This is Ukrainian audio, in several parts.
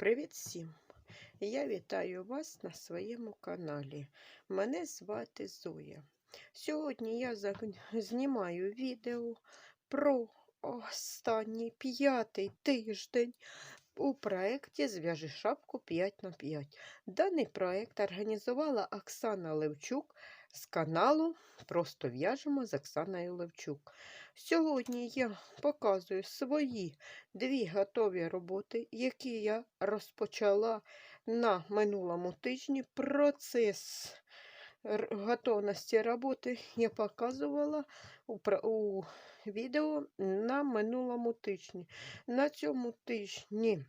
Привіт всім! Я вітаю вас на своєму каналі. Мене звати Зоя. Сьогодні я знімаю відео про останній п'ятий тиждень у проєкті Зв'яжи шапку 5 на 5. Даний проєкт організувала Оксана Левчук з каналу Просто в'яжемо з Оксаною Левчук. Сьогодні я показую свої дві готові роботи, які я розпочала на минулому тижні. Процес готовності роботи я показувала у, відео на минулому тижні. На цьому тижні.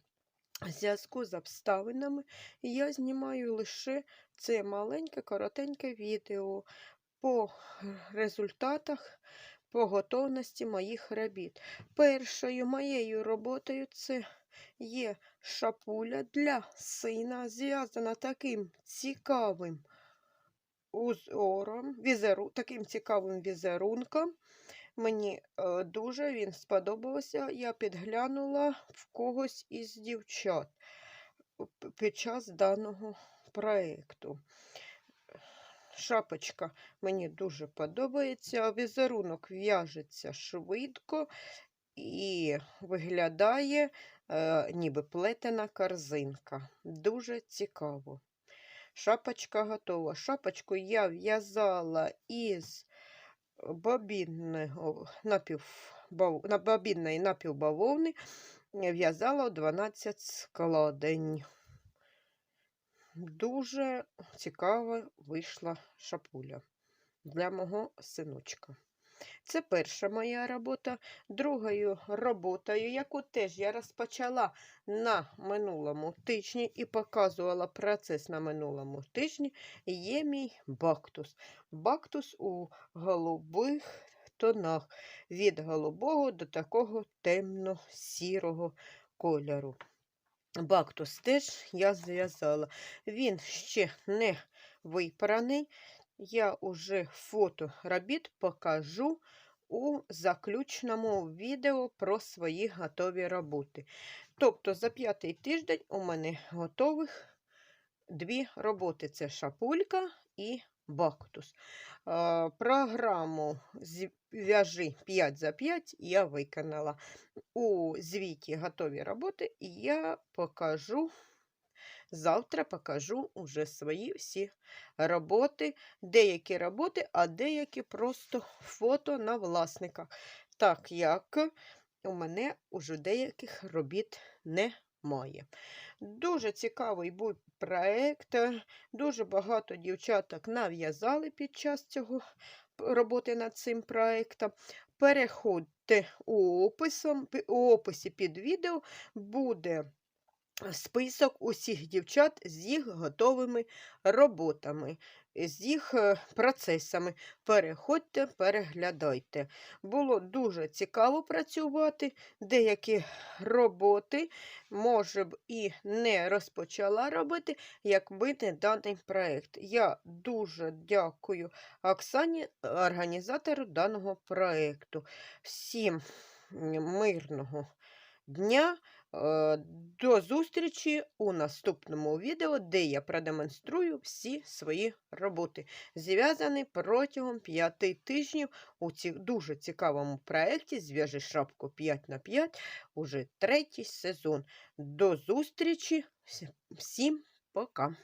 Зв'язку з обставинами я знімаю лише це маленьке, коротеньке відео по результатах, по готовності моїх робіт. Першою моєю роботою це є шапуля для сина, зв'язана таким цікавим узором, візеру, таким цікавим візерунком. Мені е, дуже він сподобався. Я підглянула в когось із дівчат під час даного проєкту. Шапочка мені дуже подобається. Візерунок в'яжеться швидко і виглядає е, ніби плетена корзинка. Дуже цікаво. Шапочка готова. Шапочку я в'язала із бобінного напівбав... на бобінної напівбавовни. В'язала 12 складень. Дуже цікава вийшла шапуля для мого синочка. Це перша моя робота. Другою роботою, яку теж я розпочала на минулому тижні і показувала процес на минулому тижні, є мій бактус. Бактус у голубих тонах від голубого до такого темно-сірого кольору. Бактус теж я зв'язала. Він ще не випраний. Я уже фото робіт покажу у заключному відео про свої готові роботи. Тобто за п'ятий тиждень у мене готових дві роботи: це шапулька і бактус. Програму «В'яжи 5 за 5 я виконала. У звіті готові роботи я покажу. Завтра покажу уже свої всі роботи, деякі роботи, а деякі просто фото на власниках. Так як у мене уже деяких робіт немає. Дуже цікавий був проєкт. Дуже багато дівчаток нав'язали під час цього роботи над цим проєктом. Переходьте у, у описі під відео буде список усіх дівчат з їх готовими роботами, з їх е, процесами. Переходьте, переглядайте. Було дуже цікаво працювати. Деякі роботи, може б, і не розпочала робити, якби не даний проєкт. Я дуже дякую Оксані, організатору даного проєкту. Всім мирного дня. Е, До зустрічі у наступному відео, де я продемонструю всі свої роботи, зв'язані протягом 5 тижнів у ці дуже цікавому проєкті Зв'яжи шапку 5 на 5 уже третій сезон. До зустрічі. Всім пока!